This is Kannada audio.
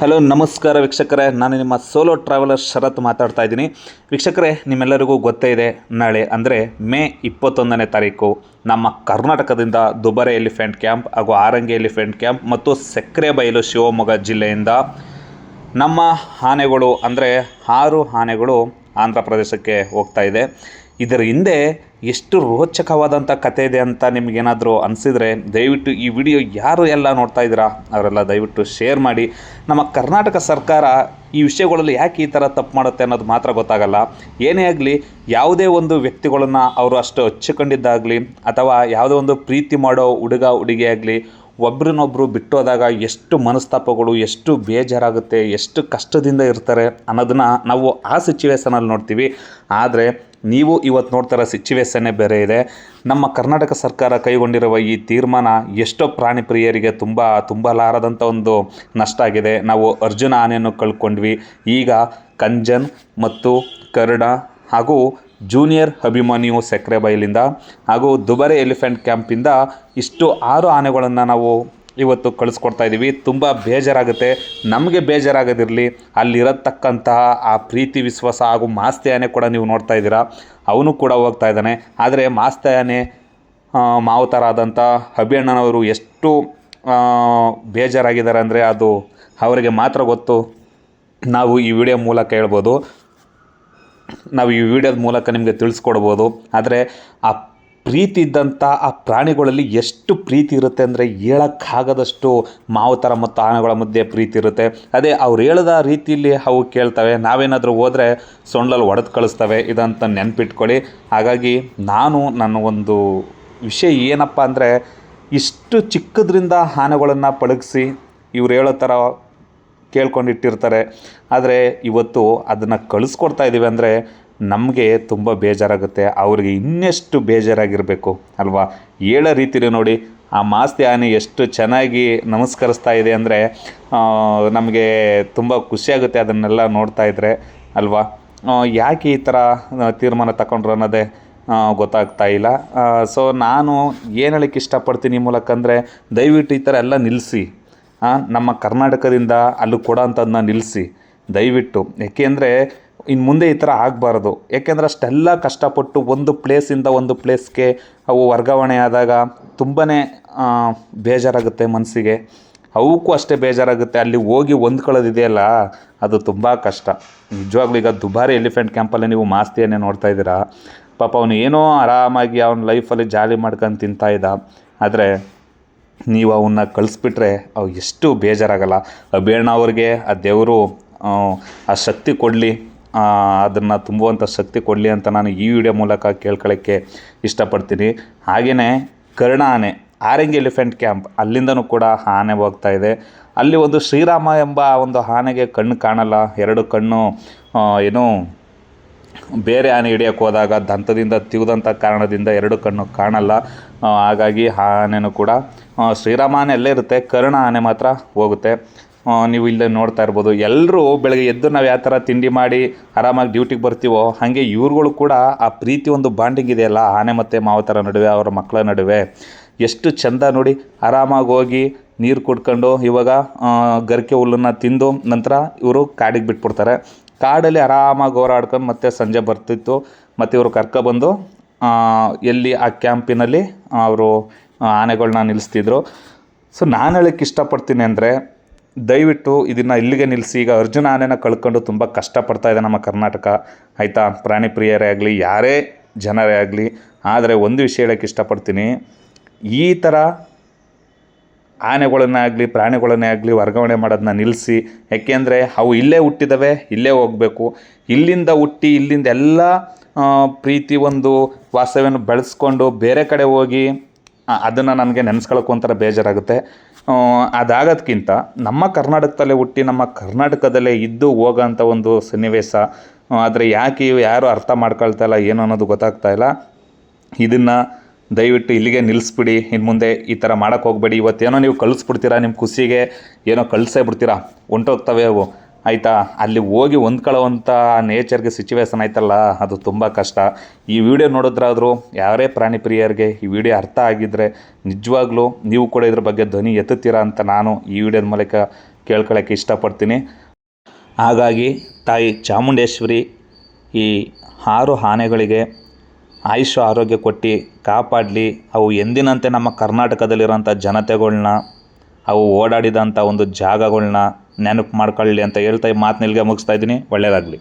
ಹಲೋ ನಮಸ್ಕಾರ ವೀಕ್ಷಕರೇ. ನಾನು ನಿಮ್ಮ ಸೋಲೋ ಟ್ರಾವೆಲರ್ ಶರತ್ ಮಾತಾಡ್ತಾ ಇದ್ದೀನಿ. ವೀಕ್ಷಕರೇ, ನಿಮ್ಮೆಲ್ಲರಿಗೂ ಗೊತ್ತೇ ಇದೆ, ನಾಳೆ ಅಂದರೆ ಮೇ ಇಪ್ಪತ್ತೊಂದನೇ ತಾರೀಕು. ನಮ್ಮ ಕರ್ನಾಟಕದಿಂದ ದುಬಾರೆ ಎಲಿಫೆಂಟ್ ಕ್ಯಾಂಪ್ ಹಾಗೂ ಆರಂಗಿ ಎಲಿಫೆಂಟ್ ಕ್ಯಾಂಪ್ ಮತ್ತು ಸಕ್ಕರೆ ಬಯಲು ಶಿವಮೊಗ್ಗ ಜಿಲ್ಲೆಯಿಂದ ನಮ್ಮ ಆನೆಗಳು ಅಂದರೆ ಆರು ಆನೆಗಳು ಆಂಧ್ರ ಪ್ರದೇಶಕ್ಕೆ ಹೋಗ್ತಾ ಇದೆ. ಇದರ ಹಿಂದೆ ಎಷ್ಟು ರೋಚಕವಾದಂಥ ಕತೆ ಇದೆ ಅಂತ ನಿಮಗೇನಾದರೂ ಅನಿಸಿದರೆ ದಯವಿಟ್ಟು ಈ ವಿಡಿಯೋ ಯಾರು ಎಲ್ಲ ನೋಡ್ತಾ ಇದ್ದೀರಾ, ಅವರೆಲ್ಲ ದಯವಿಟ್ಟು ಶೇರ್ ಮಾಡಿ. ನಮ್ಮ ಕರ್ನಾಟಕ ಸರ್ಕಾರ ಈ ವಿಷಯಗಳಲ್ಲಿ ಯಾಕೆ ಈ ಥರ ತಪ್ಪು ಮಾಡುತ್ತೆ ಅನ್ನೋದು ಮಾತ್ರ ಗೊತ್ತಾಗಲ್ಲ. ಏನೇ ಆಗಲಿ, ಯಾವುದೇ ಒಂದು ವ್ಯಕ್ತಿಗಳನ್ನು ಅವರು ಅಷ್ಟು ಹಚ್ಚಿಕೊಂಡಿದ್ದಾಗಲಿ, ಅಥವಾ ಯಾವುದೇ ಒಂದು ಪ್ರೀತಿ ಮಾಡೋ ಹುಡುಗ ಹುಡುಗಿಯಾಗಲಿ ಒಬ್ರನ್ನೊಬ್ಬರು ಬಿಟ್ಟೋದಾಗ ಎಷ್ಟು ಮನಸ್ತಾಪಗಳು, ಎಷ್ಟು ಬೇಜಾರಾಗುತ್ತೆ, ಎಷ್ಟು ಕಷ್ಟದಿಂದ ಇರ್ತಾರೆ ಅನ್ನೋದನ್ನು ನಾವು ಆ ಸಿಚುವೇಶನಲ್ಲಿ ನೋಡ್ತೀವಿ. ಆದರೆ ನೀವು ಇವತ್ತು ನೋಡ್ತಾರ ಸಿಚುವೇಶನ್ನೇ ಬೇರೆ ಇದೆ. ನಮ್ಮ ಕರ್ನಾಟಕ ಸರ್ಕಾರ ಕೈಗೊಂಡಿರುವ ಈ ತೀರ್ಮಾನ ಎಷ್ಟೋ ಪ್ರಾಣಿ ಪ್ರಿಯರಿಗೆ ತುಂಬ ತುಂಬಲಾರದಂಥ ಒಂದು ನಷ್ಟ ಆಗಿದೆ. ನಾವು ಅರ್ಜುನ ಆನೆಯನ್ನು ಕಳ್ಕೊಂಡ್ವಿ. ಈಗ ಕಂಜನ್ ಮತ್ತು ಕರ್ಣ ಹಾಗೂ ಜೂನಿಯರ್ ಅಭಿಮಾನಿಯು ಸಕ್ಕರೆ ಬೈಲಿಂದ ಹಾಗೂ ದುಬಾರೆ ಎಲಿಫೆಂಟ್ ಕ್ಯಾಂಪಿಂದ ಇಷ್ಟು ಆರು ಆನೆಗಳನ್ನು ನಾವು ಇವತ್ತು ಕಳಿಸ್ಕೊಡ್ತಾ ಇದ್ದೀವಿ ತುಂಬ ಬೇಜಾರಾಗುತ್ತೆ. ನಮಗೆ ಬೇಜಾರಾಗೋದಿರಲಿ, ಅಲ್ಲಿರತಕ್ಕಂತಹ ಆ ಪ್ರೀತಿ, ವಿಶ್ವಾಸ ಹಾಗೂ ಮಾಸ್ತಯಾನೆ ಕೂಡ ನೀವು ನೋಡ್ತಾ ಇದ್ದೀರಾ. ಅವನು ಕೂಡ ಹೋಗ್ತಾ ಇದ್ದಾನೆ. ಆದರೆ ಮಾಸ್ತಯಾನೆ ಮಾವುತರಾದಂಥ ಅಭಿಯಣ್ಣನವರು ಎಷ್ಟು ಬೇಜಾರಾಗಿದ್ದಾರೆ ಅಂದರೆ ಅದು ಅವರಿಗೆ ಮಾತ್ರ ಗೊತ್ತು. ನಾವು ಈ ವಿಡಿಯೋ ಮೂಲಕ ಹೇಳ್ಬೋದು. ನಾವು ಈ ವಿಡಿಯೋದ ಮೂಲಕ ನಿಮಗೆ ತಿಳಿಸ್ಕೊಡ್ಬೋದು. ಆದರೆ ಆ ಪ್ರೀತಿ ಇದ್ದಂಥ ಆ ಪ್ರಾಣಿಗಳಲ್ಲಿ ಎಷ್ಟು ಪ್ರೀತಿ ಇರುತ್ತೆ ಅಂದರೆ ಹೇಳೋಕ್ಕಾಗದಷ್ಟು ಮಾವುತರ ಮತ್ತು ಆನೆಗಳ ಮಧ್ಯೆ ಪ್ರೀತಿ ಇರುತ್ತೆ. ಅದೇ ಅವ್ರು ಹೇಳಿದ ರೀತಿಯಲ್ಲಿ ಅವು ಕೇಳ್ತವೆ. ನಾವೇನಾದರೂ ಹೋದರೆ ಸೊಂಡಲ್ಲಿ ಒಡೆದು ಕಳಿಸ್ತವೆ. ಇದಂತ ನೆನಪಿಟ್ಕೊಳ್ಳಿ. ಹಾಗಾಗಿ ನಾನು ನನ್ನ ಒಂದು ವಿಷಯ ಏನಪ್ಪ ಅಂದರೆ ಇಷ್ಟು ಚಿಕ್ಕದ್ರಿಂದ ಆನೆಗಳನ್ನು ಪಳಗಿಸಿ ಇವ್ರು ಹೇಳೋ ಥರ ಕೇಳ್ಕೊಂಡಿಟ್ಟಿರ್ತಾರೆ. ಆದರೆ ಇವತ್ತು ಅದನ್ನು ಕಳಿಸ್ಕೊಡ್ತಾ ಇದ್ದೀವಿ ಅಂದರೆ ನಮಗೆ ತುಂಬ ಬೇಜಾರಾಗುತ್ತೆ. ಅವ್ರಿಗೆ ಇನ್ನೆಷ್ಟು ಬೇಜಾರಾಗಿರಬೇಕು, ಅಲ್ವಾ? ಹೇಳೋ ರೀತಿಲಿ ನೋಡಿ, ಆ ಮಾಸ್ತಿ ಆನೆ ಎಷ್ಟು ಚೆನ್ನಾಗಿ ನಮಸ್ಕರಿಸ್ತಾ ಇದೆ ಅಂದರೆ ನಮಗೆ ತುಂಬ ಖುಷಿಯಾಗುತ್ತೆ ಅದನ್ನೆಲ್ಲ ನೋಡ್ತಾ ಇದ್ದರೆ ಅಲ್ವಾ? ಯಾಕೆ ಈ ಥರ ತೀರ್ಮಾನ ತಗೊಂಡ್ರು ಅನ್ನೋದೇ ಗೊತ್ತಾಗ್ತಾ ಇಲ್ಲ. ಸೊ ನಾನು ಏನು ಹೇಳಕ್ಕೆ ಇಷ್ಟಪಡ್ತೀನಿ ಮೂಲಕ ಅಂದರೆ, ದಯವಿಟ್ಟು ಈ ಥರ ಎಲ್ಲ ನಿಲ್ಲಿಸಿ ನಮ್ಮ ಕರ್ನಾಟಕದಿಂದ ಅಲ್ಲಿ ಕೊಡೋಂಥದ್ದನ್ನ ನಿಲ್ಲಿಸಿ ದಯವಿಟ್ಟು. ಏಕೆಂದರೆ ಇನ್ನು ಮುಂದೆ ಈ ಥರ ಆಗಬಾರ್ದು. ಏಕೆಂದರೆ ಅಷ್ಟೆಲ್ಲ ಕಷ್ಟಪಟ್ಟು ಒಂದು ಪ್ಲೇಸಿಂದ ಒಂದು ಪ್ಲೇಸ್ಗೆ ಅವು ವರ್ಗಾವಣೆ ಆದಾಗ ತುಂಬಾ ಬೇಜಾರಾಗುತ್ತೆ ಮನಸ್ಸಿಗೆ. ಅವಕ್ಕೂ ಅಷ್ಟೇ ಬೇಜಾರಾಗುತ್ತೆ. ಅಲ್ಲಿ ಹೋಗಿ ಹೊಂದ್ಕೊಳ್ಳೋದಿದೆಯಲ್ಲ, ಅದು ತುಂಬ ಕಷ್ಟ. ನಿಜವಾಗ್ಲೂ ಈಗ ದುಬಾರಿ ಎಲಿಫೆಂಟ್ ಕ್ಯಾಂಪಲ್ಲೇ ನೀವು ಮಾಸ್ತಿಯನ್ನೇ ನೋಡ್ತಾ ಇದ್ದೀರಾ? ಪಾಪ ಅವನು ಏನೋ ಆರಾಮಾಗಿ ಅವನ ಲೈಫಲ್ಲಿ ಜಾಲಿ ಮಾಡ್ಕೊಂಡು ತಿಂತಾ ಇದ್ದ. ಆದರೆ ನೀವು ಅವನ್ನ ಕಳಿಸ್ಬಿಟ್ರೆ ಅವು ಎಷ್ಟು ಬೇಜಾರಾಗಲ್ಲ. ಅಭಿಯಣ್ಣ ಅವ್ರಿಗೆ, ಆ ದೇವರು ಆ ಶಕ್ತಿ ಕೊಡಲಿ. ಅದನ್ನು ತುಂಬುವಂಥ ಶಕ್ತಿ ಕೊಡಲಿ ಅಂತ ನಾನು ಈ ವಿಡಿಯೋ ಮೂಲಕ ಕೇಳ್ಕೊಳ್ಳೋಕ್ಕೆ ಇಷ್ಟಪಡ್ತೀನಿ. ಹಾಗೆಯೇ ಕರ್ಣ ಆನೆ, ಆರೆಂಜ್ ಎಲಿಫೆಂಟ್ ಕ್ಯಾಂಪ್, ಅಲ್ಲಿಂದನೂ ಕೂಡ ಆನೆ ಹೋಗ್ತಾ ಇದೆ. ಅಲ್ಲಿ ಒಂದು ಶ್ರೀರಾಮ ಎಂಬ ಒಂದು ಆನೆಗೆ ಕಣ್ಣು ಕಾಣಲ್ಲ. ಎರಡು ಕಣ್ಣು ಏನು ಬೇರೆ ಆನೆ ಹಿಡಿಯೋಕ್ಕೆ ಹೋದಾಗ ದಂತದಿಂದ ತಿವಿದಂಥ ಕಾರಣದಿಂದ ಎರಡು ಕಣ್ಣು ಕಾಣಲ್ಲ. ಹಾಗಾಗಿ ಆ ಆನೆನೂ ಕೂಡ ಶ್ರೀರಾಮ ಆನೆ ಅಲ್ಲೇ ಇರುತ್ತೆ, ಕರ್ಣ ಆನೆ ಮಾತ್ರ ಹೋಗುತ್ತೆ. ನೀವು ಇಲ್ಲೇ ನೋಡ್ತಾ ಇರ್ಬೋದು. ಎಲ್ಲರೂ ಬೆಳಗ್ಗೆ ಎದ್ದು ನಾವು ಯಾವ ಥರ ತಿಂಡಿ ಮಾಡಿ ಆರಾಮಾಗಿ ಡ್ಯೂಟಿಗೆ ಬರ್ತೀವೋ, ಹಾಗೆ ಇವ್ರುಗಳು ಕೂಡ ಆ ಪ್ರೀತಿ ಒಂದು ಬಾಂಡಿಂಗ್ ಇದೆಯಲ್ಲ, ಆನೆ ಮತ್ತು ಮಾವತರ ನಡುವೆ, ಅವರ ಮಕ್ಕಳ ನಡುವೆ. ಎಷ್ಟು ಚಂದ ನೋಡಿ ಆರಾಮಾಗಿ ಹೋಗಿ ನೀರು ಕುಡ್ಕೊಂಡು ಇವಾಗ ಗರಿಕೆ ಹುಲ್ಲನ್ನು ತಿಂದು ನಂತರ ಇವರು ಕಾಡಿಗೆ ಬಿಟ್ಬಿಡ್ತಾರೆ. ಕಾಡಲ್ಲಿ ಆರಾಮಾಗಿ ಹೋರಾಡ್ಕೊಂಡು ಮತ್ತೆ ಸಂಜೆ ಬರ್ತಿತ್ತು. ಮತ್ತು ಇವರು ಕರ್ಕೊಬಂದು ಎಲ್ಲಿ ಆ ಕ್ಯಾಂಪಿನಲ್ಲಿ ಅವರು ಆನೆಗಳನ್ನ ನಿಲ್ಲಿಸ್ತಿದ್ರು ಸೊ ನಾನು ಹೇಳಕ್ಕೆ ಇಷ್ಟಪಡ್ತೀನಿ ಅಂದರೆ ದಯವಿಟ್ಟು ಇದನ್ನು ಇಲ್ಲಿಗೆ ನಿಲ್ಲಿಸಿ ಈಗ ಅರ್ಜುನ ಆನೆನ ಕಳ್ಕೊಂಡು ತುಂಬ ಕಷ್ಟಪಡ್ತಾ ಇದೆ ನಮ್ಮ ಕರ್ನಾಟಕ. ಆಯಿತಾ? ಪ್ರಾಣಿ ಪ್ರಿಯರೇ ಆಗಲಿ, ಯಾರೇ ಜನರೇ ಆಗಲಿ, ಆದರೆ ಒಂದು ವಿಷಯ ಹೇಳಕ್ಕೆ ಇಷ್ಟಪಡ್ತೀನಿ. ಈ ಥರ ಆನೆಗಳನ್ನೇ ಆಗಲಿ, ಪ್ರಾಣಿಗಳನ್ನೇ ಆಗಲಿ ವರ್ಗಾವಣೆ ಮಾಡೋದನ್ನ ನಿಲ್ಲಿಸಿ ಯಾಕೆಂದರೆ ಅವು ಇಲ್ಲೇ ಹುಟ್ಟಿದವೆ, ಇಲ್ಲೇ ಹೋಗಬೇಕು. ಇಲ್ಲಿಂದ ಹುಟ್ಟಿ, ಇಲ್ಲಿಂದ ಎಲ್ಲ ಪ್ರೀತಿ ಒಂದು ವಾಸ್ತವ್ಯವನ್ನು ಬೆಳೆಸ್ಕೊಂಡು ಬೇರೆ ಕಡೆ ಹೋಗಿ ಅದನ್ನು ನನಗೆ ನೆನೆಸ್ಕೊಳ್ಳೋಕೆ ಒಂಥರ ಬೇಜಾರಾಗುತ್ತೆ. ಅದಾಗೋದ್ಕಿಂತ ನಮ್ಮ ಕರ್ನಾಟಕದಲ್ಲೇ ಹುಟ್ಟಿ ನಮ್ಮ ಕರ್ನಾಟಕದಲ್ಲೇ ಇದ್ದು ಹೋಗೋಂಥ ಒಂದು ಸನ್ನಿವೇಶ ಆದರೆ ಯಾಕೆ ಇವು ಯಾರು ಅರ್ಥ ಮಾಡ್ಕೊಳ್ತಾ ಇಲ್ಲ, ಏನು ಅನ್ನೋದು ಗೊತ್ತಾಗ್ತಾ ಇಲ್ಲ. ಇದನ್ನು ದಯವಿಟ್ಟು ಇಲ್ಲಿಗೆ ನಿಲ್ಲಿಸ್ಬಿಡಿ ಇನ್ನು ಮುಂದೆ ಈ ಥರ ಮಾಡೋಕ್ಕೆ ಹೋಗಬೇಡಿ. ಇವತ್ತೇನೋ ನೀವು ಕಳಿಸ್ಬಿಡ್ತೀರಾ ನಿಮ್ಮ ಖುಷಿಗೆ, ಏನೋ ಕಳಿಸೇ ಬಿಡ್ತೀರಾ, ಹೊಂಟೋಗ್ತವೆ ಅವು. ಆಯಿತಾ? ಅಲ್ಲಿ ಹೋಗಿ ಹೊಂದ್ಕೊಳ್ಳೋವಂಥ ನೇಚರ್ಗೆ ಸಿಚುವೇಶನ್ ಆಯ್ತಲ್ಲ, ಅದು ತುಂಬ ಕಷ್ಟ. ಈ ವಿಡಿಯೋ ನೋಡಿದ್ರಾದರೂ ಯಾರೇ ಪ್ರಾಣಿ ಪ್ರಿಯರಿಗೆ ಈ ವಿಡಿಯೋ ಅರ್ಥ ಆಗಿದ್ದರೆ ನಿಜವಾಗ್ಲೂ ನೀವು ಕೂಡ ಇದ್ರ ಬಗ್ಗೆ ಧ್ವನಿ ಎತ್ತುತ್ತೀರಾ ಅಂತ ನಾನು ಈ ವಿಡಿಯೋದ ಮೂಲಕ ಕೇಳ್ಕೊಳ್ಳೋಕ್ಕೆ ಇಷ್ಟಪಡ್ತೀನಿ. ಹಾಗಾಗಿ ತಾಯಿ ಚಾಮುಂಡೇಶ್ವರಿ ಈ ಆರು ಆನೆಗಳಿಗೆ ಆಯುಷ ಆರೋಗ್ಯ ಕೊಟ್ಟು ಕಾಪಾಡಲಿ. ಅವು ಎಂದಿನಂತೆ ನಮ್ಮ ಕರ್ನಾಟಕದಲ್ಲಿರೋಂಥ ಜನತೆಗಳ್ನ, ಅವು ಓಡಾಡಿದಂಥ ಒಂದು ಜಾಗಗಳ್ನ ನೆನಪು ಮಾಡ್ಕೊಳ್ಳಿ ಅಂತ ಹೇಳ್ತಾ ಈ ಮಾತನ್ನ ಇಲ್ಲಿಗೆ ಮುಗಿಸ್ತಾ ಇದ್ದೀನಿ. ಒಳ್ಳೆಯದಾಗಲಿ.